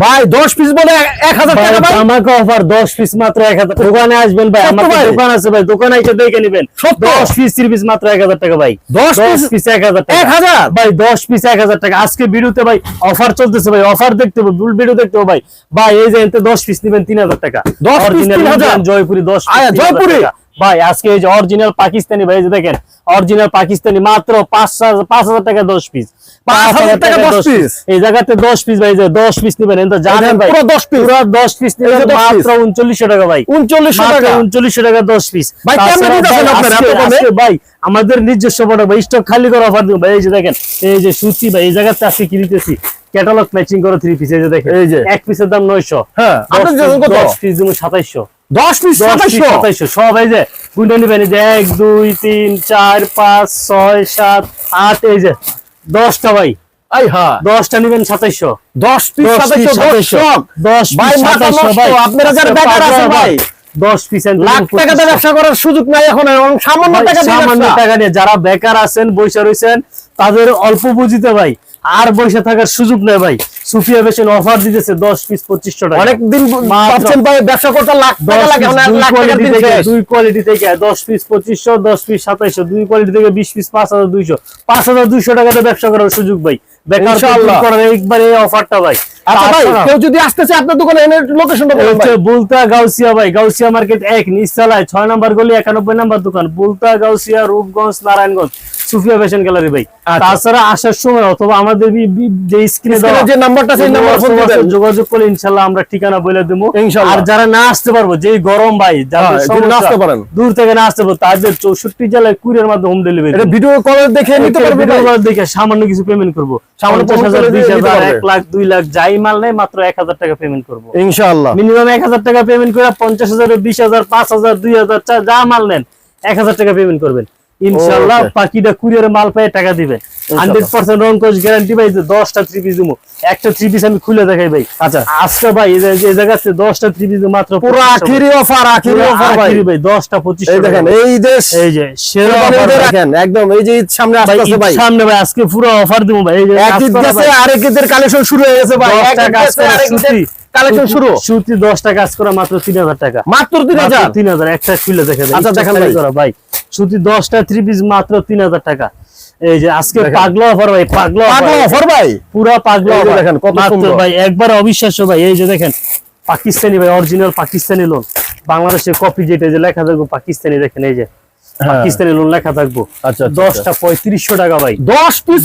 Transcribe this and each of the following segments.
ভাই দশ পিস বলে এক হাজার ভাই, টাকা ভাই অফার দশ পিস মাত্র এক হাজার দোকানে আসবেন ভাই আমার দোকান আছে ভাই দোকানে এসে দেখে নিবেন সত্য? দশ পিস তিরিশ পিস মাত্র এক হাজার টাকা ভাই দশ দশ piece? পিস এক হাজার টাকা এক হাজার? ভাই দশ পিস এক হাজার টাকা আজকে ভিডিওতে ভাই অফার চলতেছে ভাই অফার দেখতে হবে ফুল ভিডিও দেখতে হবে ভাই ভাই এই যে এতে দশ পিস নিবেন তিন হাজার টাকা 10 piece Original 3000? জয়পুরি দশ piece আয়া, 3000 জয়পুরি? ভাই আজকে এই যে অরিজিনাল পাকিস্তানি ভাই যে দেখেন অরিজিনাল পাকিস্তানি মাত্র পাঁচ হাজার পাঁচ হাজার টাকা দশ পিস 5,000 টাকা 10 piece? এই জায়গাতে দশ পিস ভাই দশ পিস নিবেন জানেন ভাই পুরো 10 পুরো দশ পিস এই নিবেন মাত্র উনচল্লিশশো টাকা ভাই। উনচল্লিশশো টাকা। 3900 টাকা 10 পিস ভাই, আমাদের নিজস্ব প্রোডাক্ট ভাই স্টক খালি করে অফার দিব। ভাই এই যে দেখেন এই যে সুতি ভাই এই জায়গাতে আজকে কি দিতেছি? ক্যাটালগ ম্যাচিং করে থ্রি পিস এই যে দেখেন এই যে। এক পিসের দাম 900 হ্যাঁ? 10 পিস দিব 2700 দশ পিস 10 পিস সাতাইশশো। সব এই যে গুন্ডা নিবেন এই যে 1 2 3 4 5 6 7 8 এই যে 10টা ভাই। 10টা নিবেন 2700 দশ পিস দশ দশ 2700 শখ। ভাই, পিস মাথা 2700 নষ্ট, ভাই। আপনারা যারা বেকার আছেন ভাই। 10 পিস লাখ টাকাতে ব্যবসা করার সুযোগ নাই এখন এবং সামান্য টাকা সামান্য টাকা নিয়ে যারা বেকার আছেন বসে রয়েছেন তাদের অল্প বুঝিতে ভাই আর বসে থাকার সুযোগ নেই ভাই। সুফিয়া ফ্যাশন অফার দিতেছে দশ পিস পঁচিশশো টাকা। অনেক দিন পাচ্ছেন ভাই ব্যবসা করতে লাখ টাকা লাগে লাখ টাকার দিন দুই কোয়ালিটি থেকে দশ পিস পঁচিশশো দশ পিস সাতাইশশো দুই কোয়ালিটি থেকে বিশ পিস পাঁচ হাজার দুইশো। পাঁচ হাজার দুইশো টাকাতে ব্যবসা করার সুযোগ ভাই। বেকার। করার একবার এই অফারটা ভাই। আচ্ছা ভাই কেউ যদি আসতে চায় আপনার দোকানে এনে লোকেশনটা বলুন ভাই বুলতা গাউসিয়া ভাই গাউসিয়া মার্কেট এক নিচতলায় ছয় নম্বর গলি একানব্বই নম্বর দোকান বুলতা গাউসিয়া রূপগঞ্জ নারায়ণগঞ্জ সুফিয়া ফ্যাশন গ্যালারি ভাই। তাছাড়া আসার সময় অথবা আমাদের বি- বি- যে স্ক্রিনে স্ক্রিনে যে নাম্বারটা আছে, এই ফোন দিবেন। যোগাযোগ করলে আমরা ঠিকানা বলে দেবো আর যারা না আসতে পারব যেই গরম ভাই যাদের হ্যাঁ, না আসতে পারেন। দূর থেকে না আসতে পারব তাদের চৌষট্টি জেলায় কুরিয়ার মাধ্যমে হোম ডেলিভারি এটা ভিডিও কলে দেখে নিতে? দেখে সামান্য কিছু পেমেন্ট করব সামান্য পঞ্চাশ হাজার। এক লাখ দুই লাখ যাই মাল নেই মাত্র এক হাজার টাকা পেমেন্ট করব। ইনশাল্লাহ মিনিমাম এক হাজার টাকা পেমেন্ট করে পঞ্চাশ হাজার বিশ হাজার পাঁচ হাজার দুই হাজার যা মাল নেন এক হাজার টাকা পেমেন্ট করবেন। ইনশাল্লাহ Okay. বাকিটা কুরিয়ার মাল পেয়ে টাকা দিবে। হান্ড্রেড পার্সেন্ট রং কোচ গ্যারান্টি ভাই যে দশটা থ্রি পিস দিব একটা থ্রি পিস আমি খুলে দেখাই ভাই। আচ্ছা। আজকে ভাই এই যে- জায়গাতে দশটা থ্রি পিস মাত্র পুরো 2500 আখিরি অফার আখিরি অফার ভাই। আখিরি ভাই দশটা পঁচিশ এই দেখেন এই দেশ এই যে সেরা ভাই। দেখেন একদম এই যে সামনে ঈদ ভাই। সামনে ভাই আজকে পুরো অফার দিব ভাই। এই যে এক কাজ ঈদ গেছে ভাই। আরেক ঈদের কালেকশন শুরু হয়ে গেছে ভাই। এক কাজ কালেকশন শুরু। সুতি দশটা কাজ করা মাত্র তিন হাজার টাকা। মাত্র তিন হাজার? তিন হাজার একটা খুলে দেখে। আচ্ছা, ভাই। করা ভাই। সুতি দশটা থ্রি পিস মাত্র তিন হাজার টাকা। এই যে আজকে। পাগলা অফার ভাই পাগলা পাগলা অফার ভাই? পুরো পাগলা দেখেন, কত সুন্দর। ভাই একবার অবিশ্বাস্য ভাই এই যে দেখেন পাকিস্তানি ভাই অরিজিনাল পাকিস্তানি লোন বাংলাদেশের কপি যেটা যে লেখা থাকবে পাকিস্তানি দেখেন এই যে। পাকিস্তানি লোন লেখা থাকব। আচ্ছা, আচ্ছা, দশটা পঁয়ত্রিশশো টাকা ভাই। দশ পিস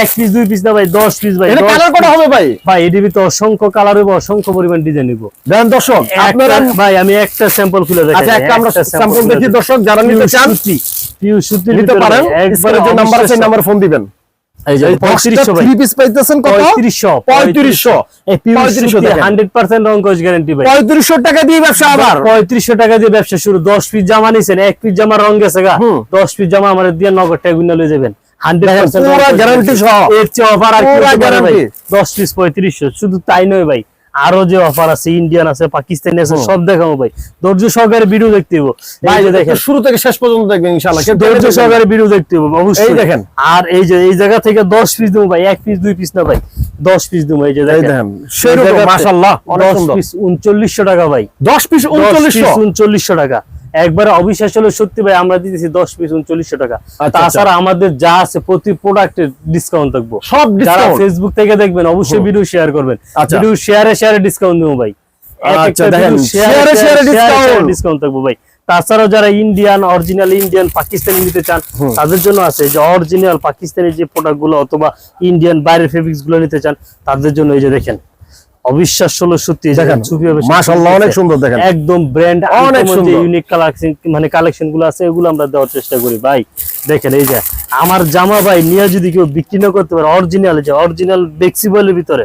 এক পিস দুই পিস না ভাই দশ পিস ভাই কালার কটা হবে ভাই? ভাই এটি ভিতরে অসংখ্য কালার হবে অসংখ্য পরিমাণ ডিজাইন নিব দেন দর্শক ভাই আমি একটা স্যাম্পল খুলে আচ্ছা একটা আমরা স্যাম্পল দেখি দর্শক যারা নিতে চান পিউ সুতি নিতে পারেন। একবারে যে নাম্বার আছে। নাম্বার ফোন দিবেন। টাকা। দিয়ে ব্যবসা আবার। 3500 টাকা দিয়ে ব্যবসা শুরু। 10 পিস জামা নিছেন এক পিস জামা রং গেছে গা। 10 পিস জামা আমাদের দিয়ে নগদ টাকা গুনা লয়ে যাবেন। 100% পুরা রং coach guarantee guarantee। সহ। এর চেয়ে অফার আর কি পুরা হতে পারে ভাই। guarantee। 10 পিস 3500 শুধু তাই নয় ভাই। আরও যে অফার আছে ইন্ডিয়ান আছে পাকিস্তানি আছে সব দেখাবো ভাই। ধৈর্য সহকারে ভিডিও দেখতে হইব। ভাই যে দেখেন। শুরু থেকে শেষ পর্যন্ত দেখবেন ইনশাআল্লাহ। ধৈর্য সহকারে ভিডিও দেখতে হবে অবশ্যই। দেখেন। আর এই যে এই জায়গা থেকে 10 পিস দেবো ভাই এক পিস দুই পিস না ভাই 10 পিস দেবো এই যে দেখেন। দেখেন সেরকম মাশাআল্লাহ 10 পিস 3900 টাকা ভাই। 10 পিস 3900 3900 3900 টাকা। একবারে অবিশ্বাস হলো সত্যি ভাই আমরা দিতেছি 10 পিস 3900 টাকা। আচ্ছা। তাছাড়া আমাদের যা আছে প্রতি প্রোডাক্টের ডিসকাউন্ট থাকব। সব যারা ফেসবুক থেকে দেখবেন অবশ্যই ভিডিও শেয়ার করবেন। আচ্ছা। ভিডিও শেয়ারে শেয়ারে ডিসকাউন্ট দেবো ভাই। আচ্ছা, দেখেন, share এ share এ discount। ডিসকাউন্ট থাকব ভাই। তাছাড়াও যারা ইন্ডিয়ান অরিজিনাল ইন্ডিয়ান পাকিস্তানি নিতে চান তাদের জন্য আছে যে অরিজিনাল পাকিস্তানি যে প্রোডাক্টগুলো অথবা ইন্ডিয়ান বাইরের ফেব্রিক্সগুলো নিতে চান তাদের জন্য এই যে দেখেন অবিশ্বাস্য হলো সত্যি দেখেন। মাশাআল্লাহ অনেক সুন্দর দেখেন। একদম ব্র্যান্ড অনেক সুন্দর। ইউনিক কালেকশন মানে কালেকশনগুলো আছে এগুলো আমরা দেওয়ার চেষ্টা করি। ভাই দেখেন এই যে আমার জামা ভাই নিয়ে যদি কেউ বিক্রি না করতে পারে অরিজিনাল যে অরিজিনাল বেক্সিবলের ভিতরে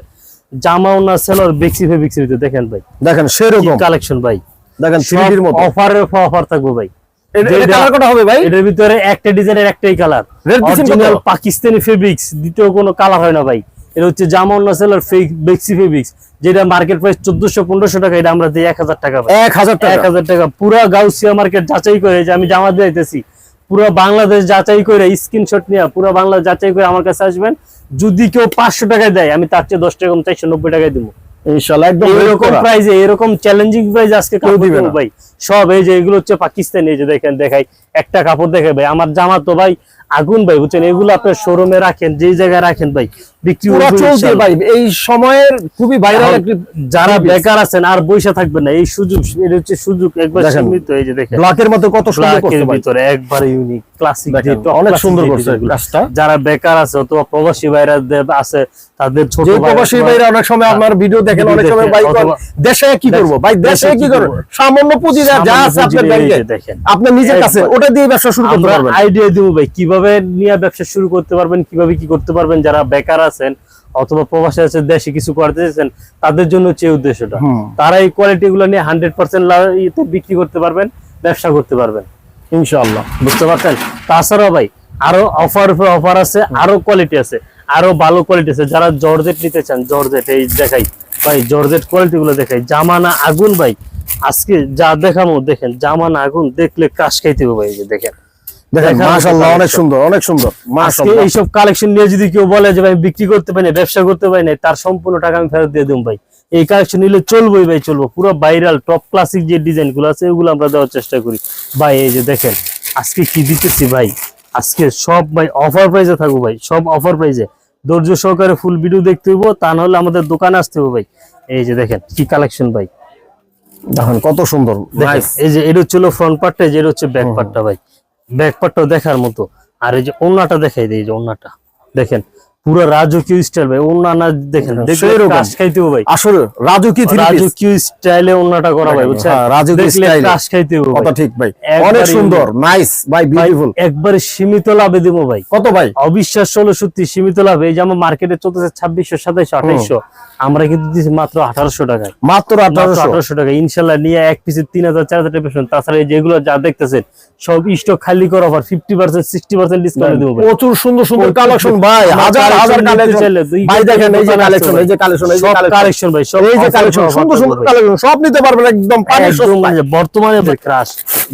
জামাও না সেলর বেক্সি ফেব্রিক্সের ভিতরে দেখেন ভাই। দেখেন সেরকম। কালেকশন ভাই। দেখেন 3D মতো। অফারের অফার থাকব ভাই। এটার ভিতরে একটা ডিজাইনের একটাই কালার? অরিজিনাল পাকিস্তানি ফেব্রিক্স দ্বিতীয় কোনো কালার হয় না ভাই। এটা হচ্ছে জামা না সেলর ফেক বেক্সি ফেব্রিক্স যেটা মার্কেট প্রাইস চোদ্দশো পনেরোশো টাকা এটা আমরা দিই এক হাজার টাকা ভাই। 1000 এক হাজার টাকা। পুরা গাউসিয়া মার্কেট যাচাই করে যে আমি জামা দিতেছি পুরো বাংলাদেশ যাচাই করে স্ক্রিনশট নিয়ে পুরো বাংলা যাচাই করে আমার কাছে আসবেন। যদি কেউ পাঁচশো টাকায় দেয় আমি তার চেয়ে দশ টাকা কম চারশো নব্বই টাকায় দেবো। ইনশাআল্লাহ একদম এরকম প্রাইজে এরকম চ্যালেঞ্জিং প্রাইজ আজকে কেউ কাপড় দিবে দেবো না। ভাই। সব এই যে এগুলো হচ্ছে পাকিস্তানি এই যে দেখেন দেখাই। একটা কাপড় দেখে ভাই আমার জামা তো ভাই আগুন ভাই বুঝছেন? এগুলো আপনার শোরুমে রাখেন যেই জায়গায় রাখেন ভাই বিক্রি চলছে ভাই। এই সময়ের খুবই ভাইরাল একটি যারা বেকার আছেন আর বসে থাকবেন না এই সুযোগ এটা হচ্ছে সুযোগ একবার সীমিত এই যে দেখেন। ব্ল্যাকের মতো কত সুন্দর করছে ভিতরে একবারে ইউনিক ক্লাসিক অনেক সুন্দর করছে কাজটা। যারা বেকার আছে অথবা প্রবাসী ভাইরা আছে তাদের ছোট যে প্রবাসী ভাইরা অনেক সময় আপনার ভিডিও দেখেন অনেক সময় ভাই দেশে কি করব? ভাই দেশে কি করব? সামান্য পুঁজি যা যা আছে আপনার ব্যাংকে। দেখেন। আপনার নিজের কাছে ওটা দিয়ে ব্যবসা শুরু করতে পারবেন। আইডিয়া দিব ভাই কীভাবে নিয়ে ব্যবসা শুরু করতে পারবেন কীভাবে কি করতে পারবেন যারা বেকার আছেন অথবা প্রবাসী আছে দেশে কিছু করতে চাইছেন তাদের জন্য হচ্ছে উদ্দেশ্যটা। তারা এই কোয়ালিটি গুলো নিয়ে হান্ড্রেড পার্সেন্ট বিক্রি করতে পারবেন ব্যবসা করতে পারবেন ইনশাআল্লাহ। বুঝতে পারছেন? তাছাড়াও ভাই আরও অফার অফার আছে আরও কোয়ালিটি আছে আরও ভালো কোয়ালিটি আছে। যারা জর্জেট নিতে চান জর্জেট এই দেখাই ভাই জর্জেট কোয়ালিটি গুলো দেখাই। জামানা আগুন ভাই আজকে যা দেখামো দেখেন জামানা আগুন দেখলে কাশ খাইতে হবে ভাই দেখেন। দেখেন মাশাআল্লাহ অনেক সুন্দর অনেক সুন্দর মাশাআল্লাহ। এইসব কালেকশন নিয়ে যদি কেউ বলে যে ভাই বিক্রি করতে পারি না ব্যবসা করতে পারি না তার সম্পূর্ণ টাকা আমি ফেরত দিয়ে দেবো ভাই। এই কালেকশন নিলে চলবোই ভাই চলবো। পুরো ভাইরাল টপ ক্লাসিক যে ডিজাইনগুলো আছে ওগুলো আমরা দেওয়ার চেষ্টা করি। ভাই এই যে দেখেন আজকে কি দিতেছি ভাই? আজকে সব ভাই অফার প্রাইসে থাকব ভাই সব অফার প্রাইসে ধৈর্য সহকারে ফুল ভিডিও দেখতে হইব তা নাহলে আমাদের দোকানে আসতে হবে ভাই। এই যে দেখেন কি কালেকশন ভাই। দেখেন কত সুন্দর এই যে এটা হচ্ছিল ফ্রন্ট পার্টটা যে এটা হচ্ছে ব্যাক পার্টটা ভাই। ব্যাক দেখার মতো। আর এই যে ওনাটা দেখাই দিই যে ওনাটা দেখেন পুরো রাজকীয় স্টাইল ভাই। ওন্না দেখেন দেখলে কাশ খাইতেও ভাই। আসলে রাজু থ্রি রাজকীয় স্টাইলে ওন্নাটা করা ভাই বুঝছেন? হ্যাঁ, রাজকীয় দেখলে কাশ খাইতেও কথা ঠিক ভাই। অনেক সুন্দর নাইস ভাই বিউটিফুল একবারে সীমিত লাভে দিব ভাই। কত ভাই? অবিশ্বাস ষোলো সত্যি সীমিত লাভ। এই যে আমার মার্কেটে চলতেছে আমরা কিন্তু মাত্র আঠারোশো টাকায়। মাত্র আঠারোশো। টাকা ইনশাল্লাহ নিয়ে এক পিসে তিন হাজার চার হাজার টাকা তাছাড়া যেগুলো যা দেখতেছেন সব স্টক খালি করা offer fifty percent sixty percent discount দেবো প্রচুর সুন্দর সুন্দর কালেকশন ভাই। হাজার হাজার কালেকশন ভাই দেখেন এই যে কালেকশন এই যে কালেকশন এই যে সব কালেকশন কালেকশন ভাই সব এই যে কালেকশন সুন্দর সুন্দর কালেকশন সব নিতে পারবেন একদম। মানে বর্তমানে ক্রাশ।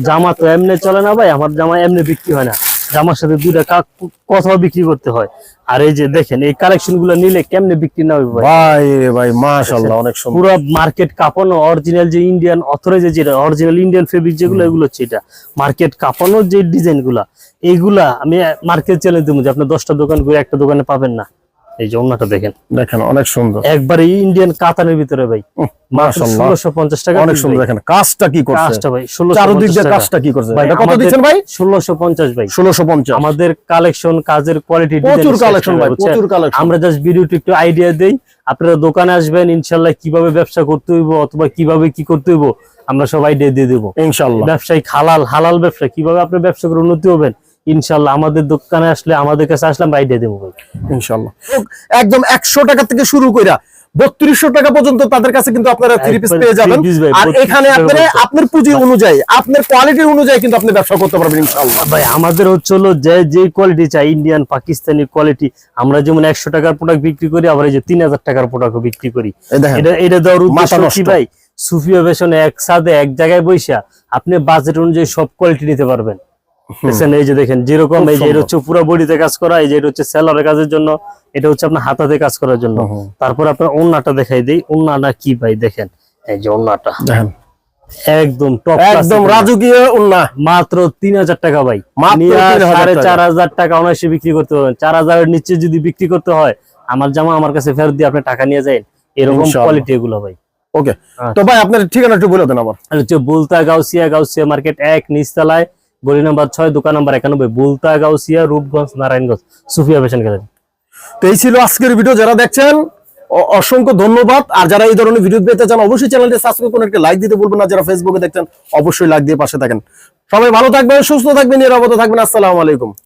জামা তো এমনি চলে না ভাই আমার জামা এমনি বিক্রি হয় না। জামার সাথে দুইটা কাক কথাও বিক্রি করতে হয়। আর এই যে দেখেন এই কালেকশনগুলো নিলে কেমনে বিক্রি না হবে ভাই? ভাই মাশাআল্লাহ অনেক সুন্দর। পুরো মার্কেট কাঁপানো অরিজিনাল যে ইন্ডিয়ান অথরাইজ যেটা অরিজিনাল ইন্ডিয়ান ফেব্রিক যেগুলো এগুলো হচ্ছে এটা। মার্কেট কাঁপানোর যে ডিজাইনগুলা এইগুলা আমি মার্কেট চ্যালেঞ্জ দেবো যে আপনার দশটা দোকান ঘুরে একটা দোকানে পাবেন না। এই যে দেখেন। দেখেন অনেক সুন্দর। একবারে ইন্ডিয়ান কাতানের ভিতরে ভাই। ষোলোশো পঞ্চাশ টাকা অনেক সুন্দর। দেখেন কাজটা কি করছে? কাজটা ভাই ষোলোশো চারদিক দিয়ে কাজটা কি করছে? এটা কত দিচ্ছেন ভাই? ষোলোশো পঞ্চাশ ভাই। ষোলোশো পঞ্চাশ। আমাদের কালেকশন কাজের কোয়ালিটি প্রচুর কালেকশন ভাই প্রচুর কালেকশন আমরা জাস্ট ভিডিওটি একটু আইডিয়া দেই। আপনারা দোকানে আসবেন ইনশাল্লাহ কীভাবে ব্যবসা করতে হইব অথবা কীভাবে কি করতে হইব আমরা সব আইডিয়া দিয়ে দেবো। ইনশাল্লাহ ব্যবসায়িক হালাল হালাল ব্যবসা কীভাবে আপনি ব্যবসা করে উন্নতি হবেন ইনশাল্লাহ আমাদের দোকানে আসলে আমাদের কাছে আসলে আমরা আইডিয়া দেবো ভাই। ইনশাআল্লাহ একদম একশো টাকা থেকে শুরু কইরা বত্রিশশো টাকা পর্যন্ত তাদের কাছে কিন্তু আপনারা থ্রি পিস পেয়ে যাবেন। আর এখানে আপনারা আপনার পুঁজি অনুযায়ী আপনার কোয়ালিটি অনুযায়ী কিন্তু আপনি ব্যবসা করতে পারবেন ইনশাআল্লাহ ভাই আমাদের হচ্ছে হলো যে যে কোয়ালিটি চাই ইন্ডিয়ান পাকিস্তানি কোয়ালিটি আমরা যেমন একশো টাকার প্রোডাক্ট বিক্রি করি আবার এই যে তিন হাজার টাকার প্রোডাক্ট বিক্রি করি। এটা এটা দেওয়ার উদ্দেশ্য কি ভাই? সুফিয়া বেশনে একসাথে এক জায়গায় বৈশা আপনি বাজেট অনুযায়ী সব কোয়ালিটি নিতে পারবেন। দেখছেন এই যে দেখেন যেরকম এই যে এটা হচ্ছে পুরো বডিতে কাজ করা এই যে এটা হচ্ছে সেলারের কাজের জন্য এটা হচ্ছে আপনার হাতাতে কাজ করার জন্য। তারপর আপনার ওন্নাটা দেখাই দেই ওন্নাটা কি ভাই দেখেন? এই যে ওন্নাটা। দেখেন। একদম টপ একদম রাজকীয় উন্না মাত্র তিন হাজার টাকা ভাই। মাত্র নিয়ে 3,000 সাড়ে টাকা। চার হাজার অনায়াসে বিক্রি করতে পারবেন। চার হাজারের নিচে যদি বিক্রি করতে হয় আমার জামা আমার কাছে ফেরত দিয়ে আপনি টাকা নিয়ে যান এরকম কোয়ালিটি এগুলো ভাই। ওকে আচ্ছা। তো ভাই আপনার ঠিকানা একটু বলে দেন আবার। হচ্ছে বুলতা গাউসিয়া গাউসিয়া মার্কেট এক নিচতলায়। গলি নাম্বার ছয়, দোকান নাম্বার একানব্বই, Bulta Gausia, Rupganj, Narayanganj. Sufia fashion gallery. তো এই ছিল আজকের ভিডিও যারা দেখছেন অসংখ্য ধন্যবাদ। আর যারা এই ধরনের ভিডিও পেতে চান, অবশ্যই চ্যানেলটি সাবস্ক্রাইব করে একটা লাইক দিতে বলবেন না। যারা ফেসবুকে দেখছেন, অবশ্যই লাইক দিয়ে পাশে থাকেন। সবাই ভালো থাকবেন, সুস্থ থাকবেন, নিরাপদ থাকবেন। আসসালামু আলাইকুম।